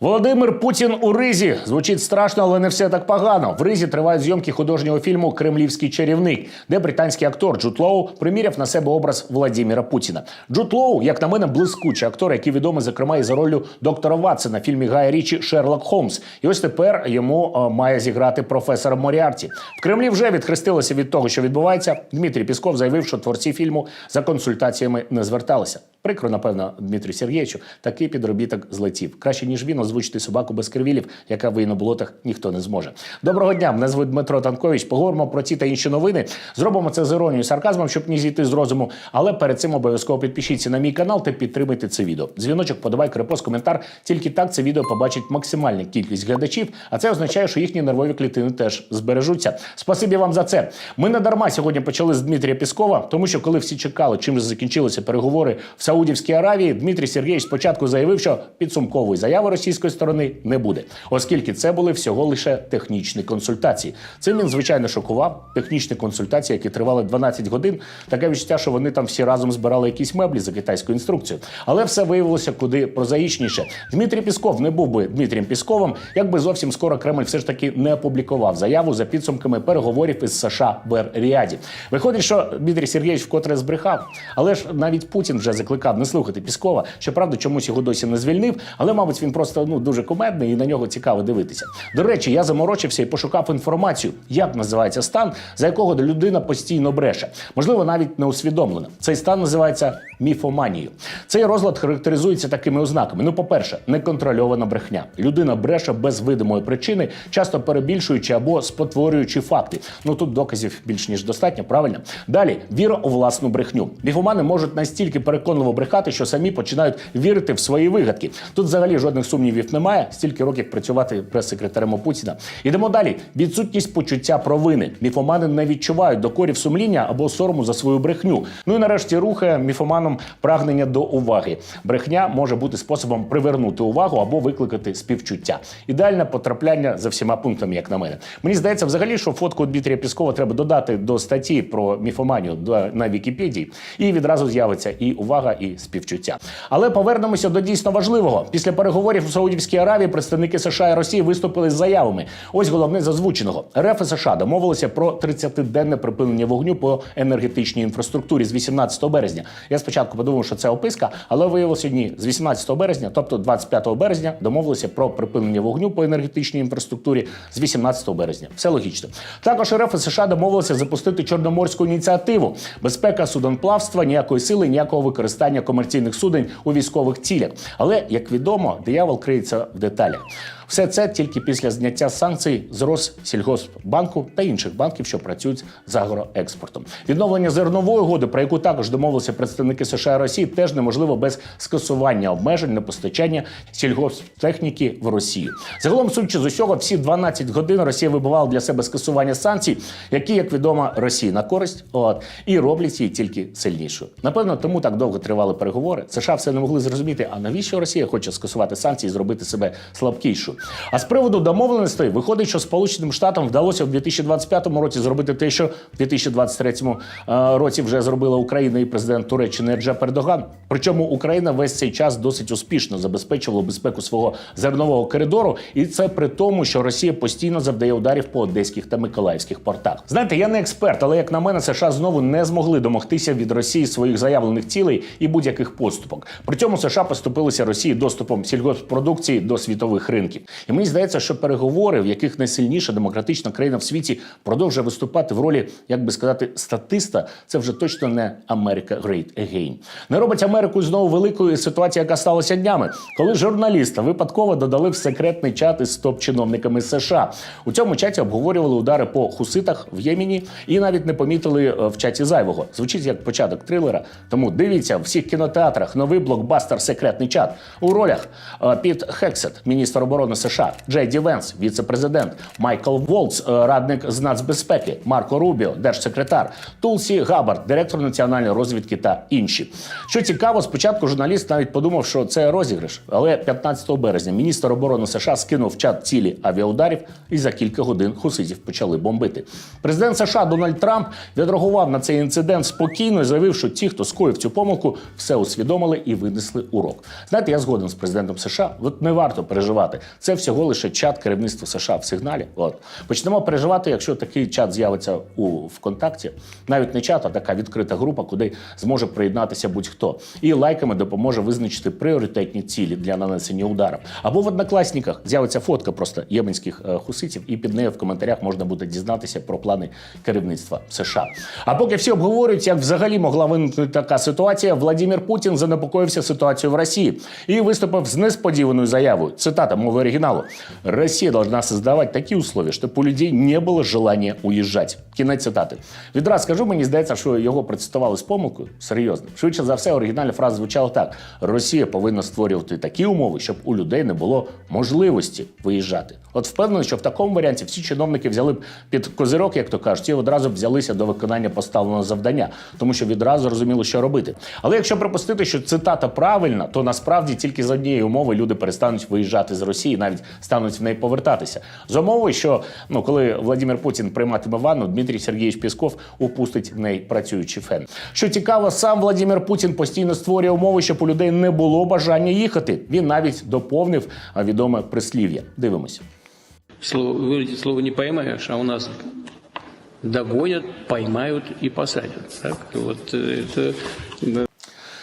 Володимир Путін у Ризі звучить страшно, але не все так погано. В Ризі тривають зйомки художнього фільму Кремлівський чарівник, де британський актор Джуд Лоу приміряв на себе образ Владіміра Путіна. Джуд Лоу, як на мене, блискучий актор, який відомий зокрема і за роллю доктора Ватсона в фільмі Гая Річі Шерлок Холмс. І ось тепер йому е, має зіграти професора Моріарті. В Кремлі вже відхрестилося від того, що відбувається. Дмитрій Пісков заявив, що творці фільму за консультаціями не зверталися. Прикро, напевно, Дмитрію Сергійовичу, такий підробіток злетів. Краще ніж він озвучити собаку без кривілів, яка в болотах ніхто не зможе. Доброго дня, мене звуть Дмитро Танкович. Поговоримо про ці та інші новини. Зробимо це з іронією і сарказмом, щоб не зійти з розуму. Але перед цим обов'язково підпишіться на мій канал та підтримайте це відео. Дзвіночок, подавай репост, коментар. Тільки так це відео побачить максимальна кількість глядачів. А це означає, що їхні нервові клітини теж збережуться. Спасибі вам за це. Ми не дарма сьогодні почали з Дмитрія Піскова, тому що коли всі чекали, чим закінчилися переговори в Саудівській Аравії, Дмитрій Сергійович спочатку заявив, що підсумкової заяви російської сторони не буде, оскільки це були всього лише технічні консультації. Цим він звичайно шокував. Технічні консультації, які тривали 12 годин. Таке відчуття, що вони там всі разом збирали якісь меблі за китайською інструкцією. Але все виявилося куди прозаїчніше. Дмитрій Пісков не був би Дмитрієм Пісковим, якби зовсім скоро Кремль все ж таки не опублікував заяву за підсумками переговорів із США в Ріаді. Виходить, що Дмитрій Сергійович вкотре збрехав, але ж навіть Путін вже закликав не слухати Піскова. Щоправда, чомусь його досі не звільнив, але, мабуть, він просто ну дуже кумедний і на нього цікаво дивитися. До речі, я заморочився і пошукав інформацію, як називається стан, за якого людина постійно бреше. Можливо, навіть не усвідомлена. Цей стан називається міфоманією. Цей розлад характеризується такими ознаками. Ну, по-перше, неконтрольована брехня. Людина бреше без видимої причини, часто перебільшуючи або спотворюючи факти. Ну тут доказів більш ніж достатньо, правильно. Далі віра у власну брехню. Міфомани можуть настільки переконливо брехати, що самі починають вірити в свої вигадки. Тут взагалі жодних сумнівів немає. Стільки років працювати прес-секретарем у Путіна. Ідемо далі. Відсутність почуття провини. Міфомани не відчувають докорів сумління або сорому за свою брехню. Ну і нарешті рухає міфоманом прагнення до уваги. Брехня може бути способом привернути увагу або викликати співчуття. Ідеальне потрапляння за всіма пунктами, як на мене. Мені здається, взагалі, що фотку Дмитрія Піскова треба додати до статті про міфоманію на Вікіпедії, і відразу з'явиться і увага, і співчуття. Але повернемося до дійсно важливого. Після переговорів у Саудівській Аравії представники США і Росії виступили з заявами. Ось головне з озвученого. РФ і США домовилися про 30-денне припинення вогню по енергетичній інфраструктурі з 18 березня. Я спочатку подумав, що це описка, але виявилося ні. З 18 березня, тобто 25 березня, домовилися про припинення вогню по енергетичній інфраструктурі з 18 березня. Все логічно. Також РФ і США домовилися запустити чорноморську ініціативу. Безпека суденплавства, ніякої сили, ніякого використання комерційних суден у військових цілях. Але як відомо, диявол криється в деталях. Все це тільки після зняття санкцій з Россільгоспбанку та інших банків, що працюють з агроекспортом. Відновлення зернової угоди, про яку також домовилися представники США і Росії, теж неможливо без скасування обмежень на постачання сільгосптехніки в Росію. Загалом, судячи з усього, всі 12 годин Росія вибивала для себе скасування санкцій, які, як відомо, Росії на користь, от і роблять її тільки сильнішою. Напевно, тому так довго тривали переговори. США все не могли зрозуміти, а навіщо Росія хоче скасувати санкції і зробити себе слабкішою. А з приводу домовленостей виходить, що Сполученим Штатам вдалося в 2025 році зробити те, що в 2023 е, році вже зробила Україна і президент Туреччини Реджеп Ердоган. Причому Україна весь цей час досить успішно забезпечувала безпеку свого зернового коридору, і це при тому, що Росія постійно завдає ударів по одеських та миколаївських портах. Знаєте, я не експерт, але як на мене, США знову не змогли домогтися від Росії своїх заявлених цілей і будь-яких поступок. При цьому США поступилися Росії доступом сільгоспродукції до світових ринків. І мені здається, що переговори, в яких найсильніша демократична країна в світі продовжує виступати в ролі, як би сказати, статиста, це вже точно не Америка Great Again. Не робить Америку знову великою ситуація, яка сталася днями, коли журналіста випадково додали в секретний чат із топ-чиновниками США. У цьому чаті обговорювали удари по хуситах в Ємені і навіть не помітили е, в чаті зайвого. Звучить як початок трилера. Тому дивіться в всіх кінотеатрах новий блокбастер Секретний чат у ролях е, Піт Хексет, міністр оборони США, Джей Ді Венс, віце-президент, Майкл Волц, е, радник з нацбезпеки, Марко Рубіо, держсекретар, Тулсі Габард, директор національної розвідки та інші. Що цікаво, спочатку журналіст навіть подумав, що це розіграш, але 15 березня міністр оборони США скинув в чат цілі авіаударів, і за кілька годин хуситів почали бомбити. Президент США Дональд Трамп відреагував на цей інцидент спокійно і заявив, що ті, хто скоїв цю помилку, все усвідомили і винесли урок. Знаєте, я згоден з президентом США. От не варто переживати. Це всього лише чат керівництва США в сигналі. От почнемо переживати, якщо такий чат з'явиться у ВКонтакті, навіть не чат, а така відкрита група, куди зможе приєднатися будь-хто, і лайками допоможе визначити пріоритетні цілі для нанесення удару. Або в однокласниках з'явиться фотка просто єменських е, хуситів, і під нею в коментарях можна буде дізнатися про плани керівництва США. А поки всі обговорюють, як взагалі могла виникнути така ситуація, Владимир Путін занепокоївся ситуацією в Росії і виступив з несподіваною заявою. Цитата мови оригіналу: Росія должна создавати такі условия, щоб у людей не було желання уїжджати. Кінець цитати. Відразу скажу, мені здається, що його процитували з помилкою. Серйозно. Швидше за все, оригінальна фраза звучала так: Росія повинна створювати такі умови, щоб у людей не було можливості виїжджати. От впевнений, що в такому варіанті всі чиновники взяли б під козирок, як то кажуть, і одразу б взялися до виконання поставленого завдання, тому що відразу розуміли, що робити. Але якщо припустити, що цитата правильна, то насправді тільки з однієї умови люди перестануть виїжджати з Росії, навіть стануть в неї повертатися. З умови, що ну коли Владимир Путін прийматиме ванну, Дмитрій Сергійович Пісков упустить в неї працюючий фен. Що цікаво, сам Владимир Путін постійно створює умови, щоб у людей не було бажання їхати. Він навіть доповнив а, відоме прислів'я. Дивимося. Слово, вылетит слово не поймаешь, а у нас догонят, поймают и посадят. Так? Вот э, это да,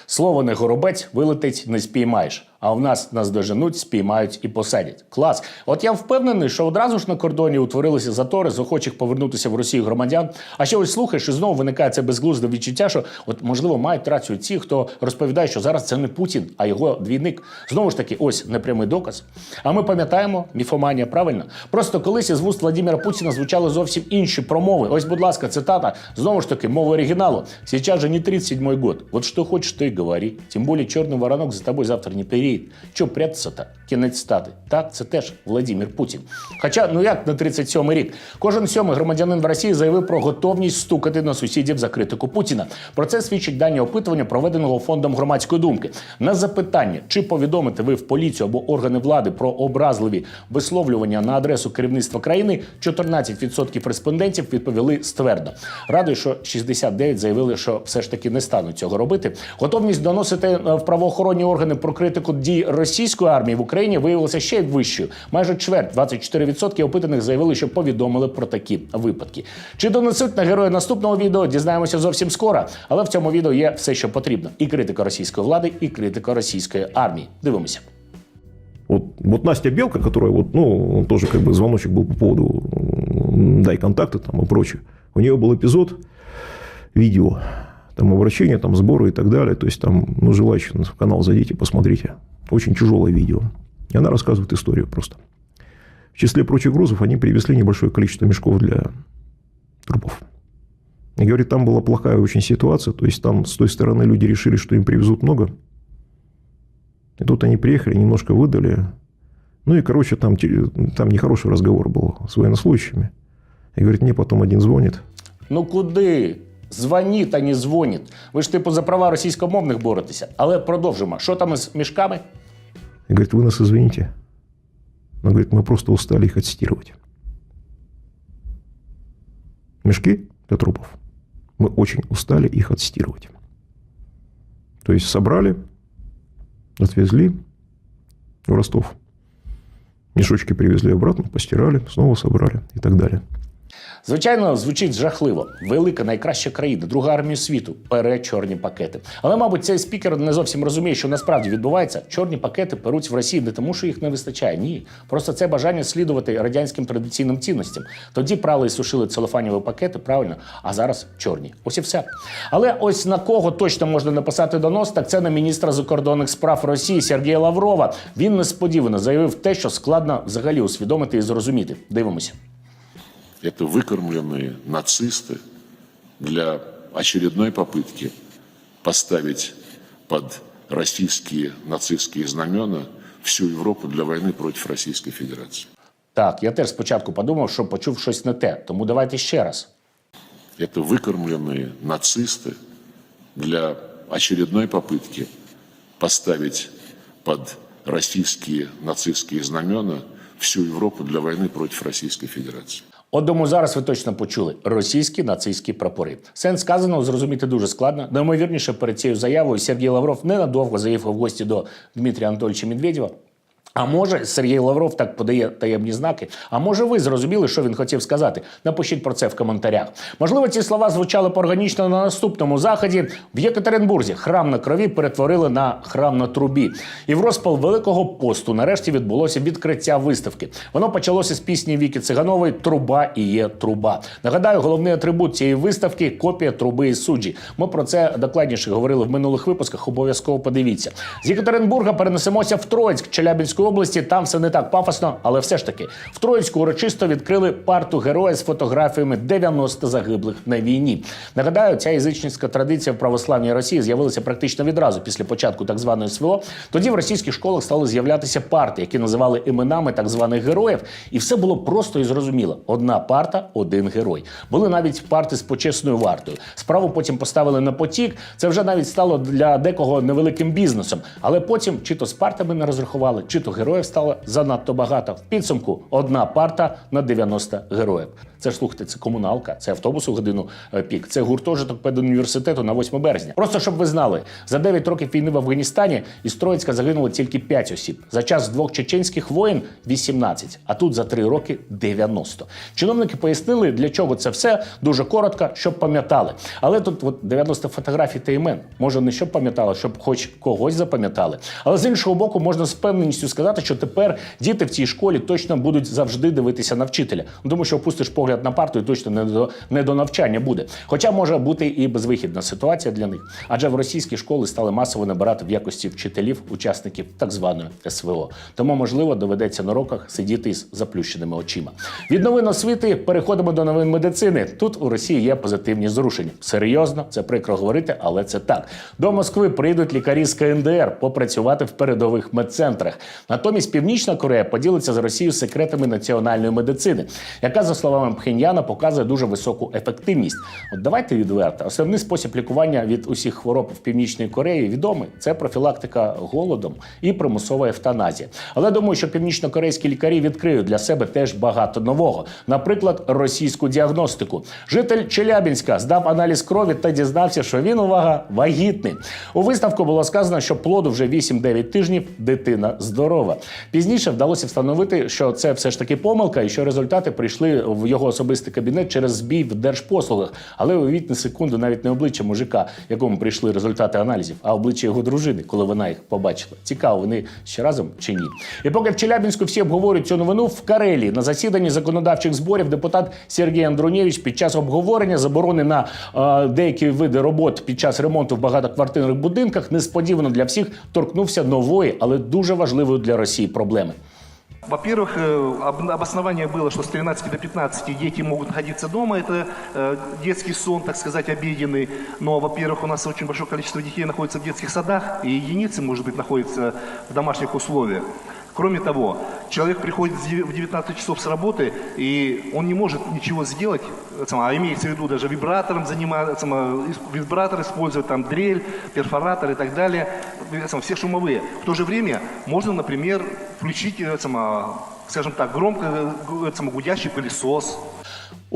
Слово не горобець вилетить, не спіймаєш. А в нас нас доженуть, спіймають і посадять. Клас. От я впевнений, що одразу ж на кордоні утворилися затори з охочих повернутися в Росію громадян. А ще ось слухаєш, і знову виникає це безглузде відчуття, що от можливо мають рацію ті, хто розповідає, що зараз це не Путін, а його двійник. Знову ж таки, ось непрямий доказ. А ми пам'ятаємо міфоманія, правильно? Просто колись із вуст Владимира Путіна звучали зовсім інші промови. Ось, будь ласка, цитата знову ж таки мова оригіналу. Сейчас же не 37-й год. Вот что хочешь, то и говори. Тем более черный воронок за тобой завтра не переїде. Чого прятатися-то? Кінець стати. Так, це теж Владимир Путін. Хоча, ну як на 37-й рік, кожен сьомий громадянин в Росії заявив про готовність стукати на сусідів за критику Путіна. Про це свідчить дані опитування, проведеного фондом громадської думки. На запитання, чи повідомите ви в поліцію або органи влади про образливі висловлювання на адресу керівництва країни, 14% респондентів відповіли ствердно. Радий, що 69 заявили, що все ж таки не стануть цього робити. Готовність доносити е, в правоохоронні органи про критику дій російської армії в Україні виявилася ще вищою. Майже чверть, 24% опитаних заявили, що повідомили про такі випадки. Чи донесуть на героя наступного відео? Дізнаємося зовсім скоро. Але в цьому відео є все, що потрібно: і критика російської влади, і критика російської армії. Дивимося. Вот, вот Настя Белка, которая вот, ну, тоже как бы звоночек был по поводу м, дай контакты там и прочее. У нее был эпизод, видео, там обращение, там сборы и так далее. То есть там, ну, желающие в канал зайдите, посмотрите. Очень тяжелое видео. И она рассказывает историю просто. В числе прочих грузов они привезли небольшое количество мешков для трупов. И говорит, там была плохая очень ситуация. То есть там с той стороны люди решили, что им привезут много. И тут они приехали, немножко выдали. Ну и, короче, там, там нехороший разговор был с военнослужащими. И говорит, мне потом один звонит. Ну куди? Звоніть, а не дзвоніть. Ви ж типу за права російськомовних боретеся. Але продовжимо. Що там із мішками? И говорит, вы нас извините. Но, говорит, мы просто устали их отстирывать. Мешки для трупов. Мы очень устали их отстирывать. То есть собрали, отвезли в Ростов. Мешочки привезли обратно, постирали, снова собрали и так далее. Звичайно, звучить жахливо. Велика найкраща країна, друга армія світу пере чорні пакети. Але, мабуть, цей спікер не зовсім розуміє, що насправді відбувається. Чорні пакети перуть в Росії не тому, що їх не вистачає. Ні, просто це бажання слідувати радянським традиційним цінностям. Тоді прали і сушили целофаніві пакети, правильно, а зараз чорні. Ось і все. Але ось на кого точно можна написати донос, так це на міністра закордонних справ Росії Сергія Лаврова. Він несподівано заявив те, що складно взагалі усвідомити і зрозуміти. Дивимося Это выкормленные нацисты для очередной попытки поставить под российские нацистские знамена всю Европу для войны против Российской Федерации. Так, я теж спочатку подумав, що почув щось не те. Тому давайте ще раз. Это выкормленные нацисты для очередной попытки поставить под российские нацистские знамена всю Европу для войны против Российской Федерации. От тому зараз ви точно почули російські нацистські прапори. Сенс сказаного зрозуміти дуже складно. Наймовірніше перед цією заявою Сергій Лавров ненадовго заїхав в гості до Дмитрія Анатольовича Медведєва. А може, Сергій Лавров так подає таємні знаки. А може, ви зрозуміли, що він хотів сказати? Напишіть про це в коментарях. Можливо, ці слова звучали б органічно на наступному заході. В Єкатеринбурзі храм на крові перетворили на храм на трубі. І в розпал Великого посту нарешті відбулося відкриття виставки. Воно почалося з пісні Віки Циганової Труба і є труба. Нагадаю, головний атрибут цієї виставки копія труби і суджі. Ми про це докладніше говорили в минулих випусках. Обов'язково подивіться. З Єкатеринбурга перенесемося в Троїцьк Області. Там все не так пафосно, але все ж таки в Троїцьку урочисто відкрили парту героя з фотографіями 90 загиблих на війні. Нагадаю, ця язичницька традиція в православній Росії з'явилася практично відразу після початку так званої СВО. Тоді в російських школах стали з'являтися парти, які називали іменами так званих героїв, і все було просто і зрозуміло: одна парта, один герой. Були навіть парти з почесною вартою. Справу потім поставили на потік. Це вже навіть стало для декого невеликим бізнесом. Але потім чи то з партами не розрахували, чи то героїв стало занадто багато. В підсумку одна парта на 90 героїв. Це ж слухайте, це комуналка, це автобус у годину е, пік, це гуртожиток педуніверситету на 8 березня. Просто щоб ви знали, за 9 років війни в Афганістані із Троїцька загинуло тільки 5 осіб. За час двох чеченських воєн 18, а тут за 3 роки 90. Чиновники пояснили, для чого це все дуже коротко, щоб пам'ятали. Але тут от 90 фотографій та імен. Може, не щоб пам'ятали, щоб хоч когось запам'ятали. Але з іншого боку, можна з впевненістю сказати, що тепер діти в цій школі точно будуть завжди дивитися на вчителя. Ну, Тому що опустиш погляд на парту і точно не до, не до навчання буде. Хоча може бути і безвихідна ситуація для них. Адже в російські школи стали масово набирати в якості вчителів, учасників так званої СВО. Тому, можливо, доведеться на роках сидіти із заплющеними очима. Від новин освіти переходимо до новин медицини. Тут у Росії є позитивні зрушення. Серйозно, це прикро говорити, але це так. До Москви прийдуть лікарі з КНДР попрацювати в передових медцентрах. Натомість Північна Корея поділиться з Росією секретами національної медицини, яка, за словами Пхеньяна, показує дуже високу ефективність. От давайте відверто. Основний спосіб лікування від усіх хвороб в Північній Кореї відомий це профілактика голодом і примусова евтаназія. Але думаю, що північнокорейські лікарі відкриють для себе теж багато нового. Наприклад, російську діагностику. Житель Челябінська здав аналіз крові та дізнався, що він увага вагітний. У висновку було сказано, що плоду вже 8-9 тижнів, дитина здорова. Пізніше вдалося встановити, що це все ж таки помилка, і що результати прийшли в його особистий кабінет через збій в держпослугах. Але уявіть на секунду навіть не обличчя мужика, якому прийшли результати аналізів, а обличчя його дружини, коли вона їх побачила. Цікаво, вони ще разом чи ні. І поки в Челябінську всі обговорюють цю новину в Карелії на засіданні законодавчих зборів депутат Сергій Андрунєвич під час обговорення заборони на е, деякі види робот під час ремонту в багатоквартирних будинках несподівано для всіх торкнувся нової, але дуже важливої для Росії проблеми. Во-первых, э, об- обоснование было, что с 13 до 15 дети могут находиться дома. Это э, детский сон, так сказать, обеденный. Но, во-первых, у нас очень большое количество детей находится в детских садах, и единицы, может быть, находятся в домашних условиях. Кроме того, человек приходит в дев- в 19 часов с работы, и он не может ничего сделать, а имеется в виду даже вибратором заниматься, э, вибратор использовать, там дрель, перфоратор и так далее, э, все шумовые. В то же время можно, например, включить, э, скажем так, громко гудящий пылесос,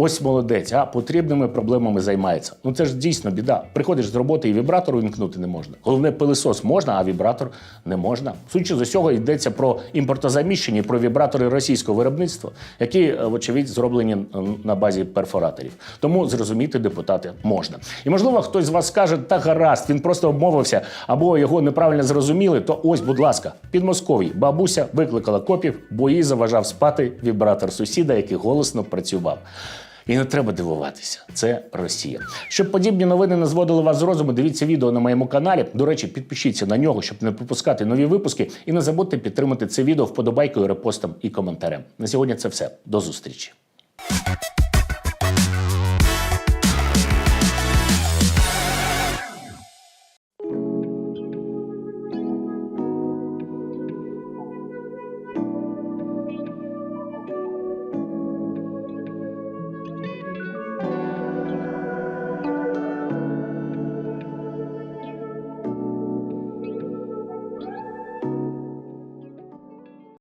Ось молодець, а потрібними проблемами займається. Ну це ж дійсно біда. Приходиш з роботи і вібратор увімкнути не можна. Головне, пилисос можна, а вібратор не можна. Судячи з усього, йдеться про імпортозаміщення, про вібратори російського виробництва, які, е, вочевидь, зроблені на базі перфораторів. Тому зрозуміти депутати можна. І можливо, хтось з вас скаже, та гаразд, він просто обмовився або його неправильно зрозуміли. То ось, будь ласка, під Московій бабуся викликала копів, бо їй заважав спати вібратор сусіда, який голосно працював. І не треба дивуватися, це Росія. Щоб подібні новини не зводили вас з розуму, дивіться відео на моєму каналі. До речі, підпишіться на нього, щоб не пропускати нові випуски. І не забудьте підтримати це відео вподобайкою, репостом і коментарем. На сьогодні це все. До зустрічі.